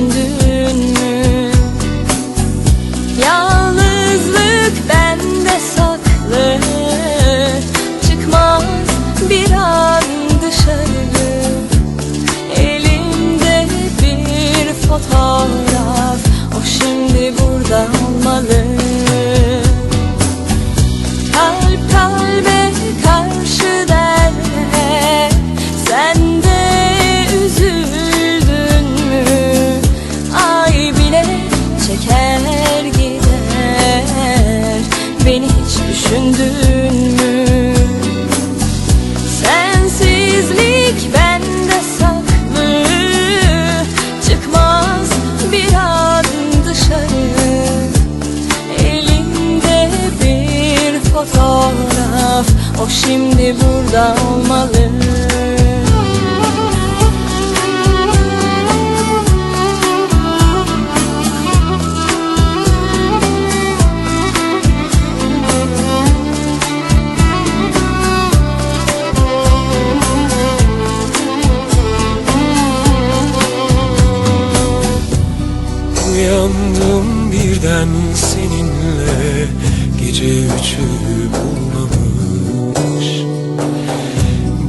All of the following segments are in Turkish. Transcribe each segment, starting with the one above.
düşündün mü? Yalnızlık bende saklı Çıkmaz bir O şimdi burada olmalı. Uyandım birden seninle. Gece üçü bulmamış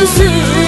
Jesus.